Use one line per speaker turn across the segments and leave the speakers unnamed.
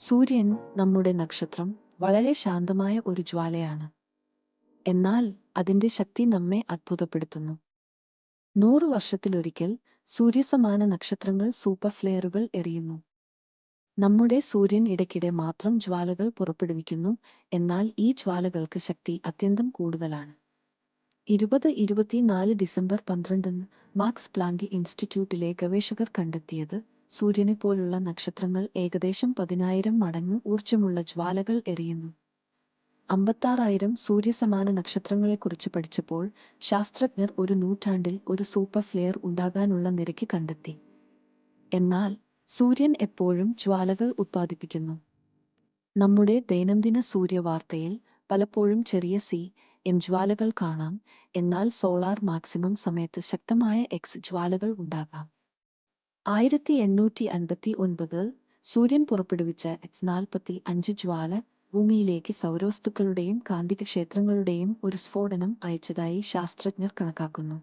സൂര്യൻ നമ്മുടെ നക്ഷത്രം വളരെ ശാന്തമായ ഒരു ജ്വാലയാണ്. എന്നാൽ അതിന്റെ ശക്തി നമ്മെ അത്ഭുതപ്പെടുത്തുന്നു. നൂറ് വർഷത്തിലൊരിക്കൽ സൂര്യസമാന നക്ഷത്രങ്ങൾ സൂപ്പർ ഫ്ലെയറുകൾ എറിയുന്നു. നമ്മുടെ സൂര്യൻ ഇടയ്ക്കിടെ മാത്രം ജ്വാലകൾ പുറപ്പെടുവിക്കുന്നു എന്നാൽ ഈ ജ്വാലകൾക്ക് ശക്തി അത്യന്തം കൂടുതലാണ്. ഇരുപത് ഇരുപത്തിനാല് ഡിസംബർ പന്ത്രണ്ടിന് മാക്സ് പ്ലാങ്കി ഇൻസ്റ്റിറ്റ്യൂട്ടിലെ ഗവേഷകർ കണ്ടെത്തിയത് സൂര്യനെപ്പോലുള്ള നക്ഷത്രങ്ങൾ ഏകദേശം പതിനായിരം മടങ്ങ് ഊർജമുള്ള ജ്വാലകൾ എറിയുന്നു. അമ്പത്താറായിരം സൂര്യസമാന നക്ഷത്രങ്ങളെക്കുറിച്ച് പഠിച്ചപ്പോൾ ശാസ്ത്രജ്ഞർ ഒരു നൂറ്റാണ്ടിൽ ഒരു സൂപ്പർ ഫ്ലെയർ ഉണ്ടാകാനുള്ള നിരക്ക് കണ്ടെത്തി. എന്നാൽ സൂര്യൻ എപ്പോഴും ജ്വാലകൾ ഉത്പാദിപ്പിക്കുന്നു. നമ്മുടെ ദൈനംദിന സൂര്യവാർത്തയിൽ പലപ്പോഴും ചെറിയ സി എം ജ്വാലകൾ കാണാം എന്നാൽ സോളാർ മാക്സിമം സമയത്ത് ശക്തമായ എക്സ് ജ്വാലകൾ ഉണ്ടാകാം. ആയിരത്തി എണ്ണൂറ്റി അൻപത്തി ഒൻപത് സൂര്യൻ പുറപ്പെടുവിച്ച എക്സ് നാൽപ്പത്തി അഞ്ച് ജ്വാല ഭൂമിയിലേക്ക് സൗരവസ്തുക്കളുടെയും കാന്തിക ക്ഷേത്രങ്ങളുടെയും ഒരു സ്ഫോടനം അയച്ചതായി ശാസ്ത്രജ്ഞർ കണക്കാക്കുന്നു.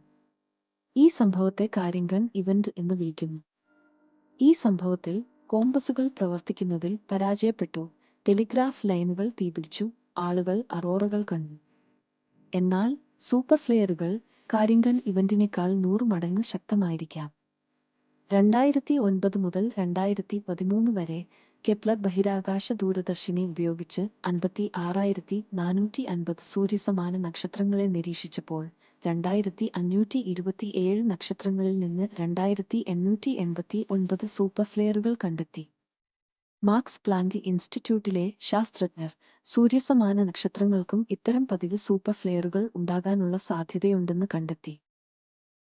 ഈ സംഭവത്തെ കാര്യങ്കൺ ഇവന്റ് എന്ന് വിളിക്കുന്നു. ഈ സംഭവത്തിൽ കോമ്പസുകൾ പ്രവർത്തിക്കുന്നതിൽ പരാജയപ്പെട്ടു. ടെലിഗ്രാഫ് ലൈനുകൾ തീപിടിച്ചു. ആളുകൾ അറോറകൾ കണ്ടു. എന്നാൽ സൂപ്പർ ഫ്ലെയറുകൾ കാര്യങ്കൺ ഇവന്റിനേക്കാൾ നൂറ് മടങ്ങ് ശക്തമായിരിക്കാം. രണ്ടായിരത്തി ഒൻപത് മുതൽ രണ്ടായിരത്തി പതിമൂന്ന് വരെ കെപ്ലർ ബഹിരാകാശ ദൂരദർശിനി ഉപയോഗിച്ച് അൻപത്തി ആറായിരത്തി നാനൂറ്റി അൻപത് സൂര്യസമാന നക്ഷത്രങ്ങളെ നിരീക്ഷിച്ചപ്പോൾ രണ്ടായിരത്തി അഞ്ഞൂറ്റി ഇരുപത്തി ഏഴ് നക്ഷത്രങ്ങളിൽ നിന്ന് രണ്ടായിരത്തി എണ്ണൂറ്റി എൺപത്തി ഒൻപത് സൂപ്പർ ഫ്ലെയറുകൾ കണ്ടെത്തി. മാർക്സ് പ്ലാങ്ക് ഇൻസ്റ്റിറ്റ്യൂട്ടിലെ ശാസ്ത്രജ്ഞർ സൂര്യസമാന നക്ഷത്രങ്ങൾക്കും ഇത്തരം പതിവ് സൂപ്പർ ഫ്ലെയറുകൾ ഉണ്ടാകാനുള്ള സാധ്യതയുണ്ടെന്ന് കണ്ടെത്തി.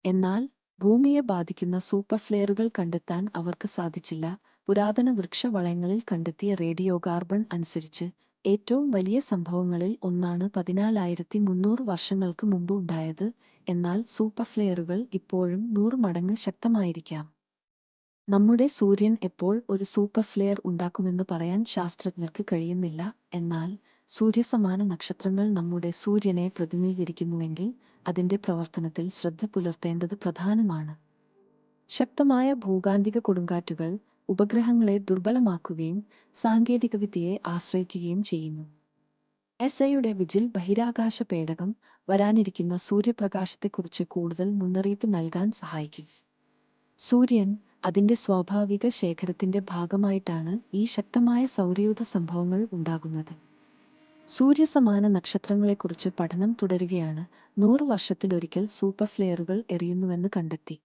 എന്നാൽ ഭൂമിയെ ബാധിക്കുന്ന സൂപ്പർ ഫ്ലെയറുകൾ കണ്ടെത്താൻ അവർക്ക് സാധിച്ചില്ല. പുരാതന വൃക്ഷവളയങ്ങളിൽ കണ്ടെത്തിയ റേഡിയോ കാർബൺ അനുസരിച്ച് ഏറ്റവും വലിയ സംഭവങ്ങളിൽ ഒന്നാണ് പതിനാലായിരത്തി മുന്നൂറ് വർഷങ്ങൾക്ക് മുമ്പ് ഉണ്ടായത്. എന്നാൽ സൂപ്പർ ഫ്ലെയറുകൾ ഇപ്പോഴും നൂറ് മടങ്ങ് ശക്തമായിരിക്കാം. നമ്മുടെ സൂര്യൻ എപ്പോൾ ഒരു സൂപ്പർ ഫ്ലെയർ ഉണ്ടാക്കുമെന്ന് പറയാൻ ശാസ്ത്രജ്ഞർക്ക് കഴിയുന്നില്ല. എന്നാൽ സൂര്യസമാന നക്ഷത്രങ്ങൾ നമ്മുടെ സൂര്യനെ പ്രതിനിധീകരിക്കുന്നുവെങ്കിൽ അതിന്റെ പ്രവർത്തനത്തിൽ ശ്രദ്ധ പുലർത്തേണ്ടത് പ്രധാനമാണ്. ശക്തമായ ഭൂകാന്തിക കൊടുങ്കാറ്റുകൾ ഉപഗ്രഹങ്ങളെ ദുർബലമാക്കുകയും സാങ്കേതികവിദ്യയെ ആശ്രയിക്കുകയും ചെയ്യുന്നു. എസ് ഐയുടെ വിജിൽ ബഹിരാകാശ പേടകം വരാനിരിക്കുന്ന സൂര്യപ്രകാശത്തെക്കുറിച്ച് കൂടുതൽ മുന്നറിയിപ്പ് നൽകാൻ സഹായിക്കും. സൂര്യൻ അതിന്റെ സ്വാഭാവിക ശേഖരത്തിന്റെ ഭാഗമായിട്ടാണ് ഈ ശക്തമായ സൗരയൂഥ സംഭവങ്ങൾ ഉണ്ടാകുന്നത്. സൂര്യസമാന നക്ഷത്രങ്ങളെക്കുറിച്ച് പഠനം തുടരുകയാണ്. നൂറ് വർഷത്തിലൊരിക്കൽ സൂപ്പർ ഫ്ലെയറുകൾ എറിയുന്നുവെന്ന് കണ്ടെത്തി.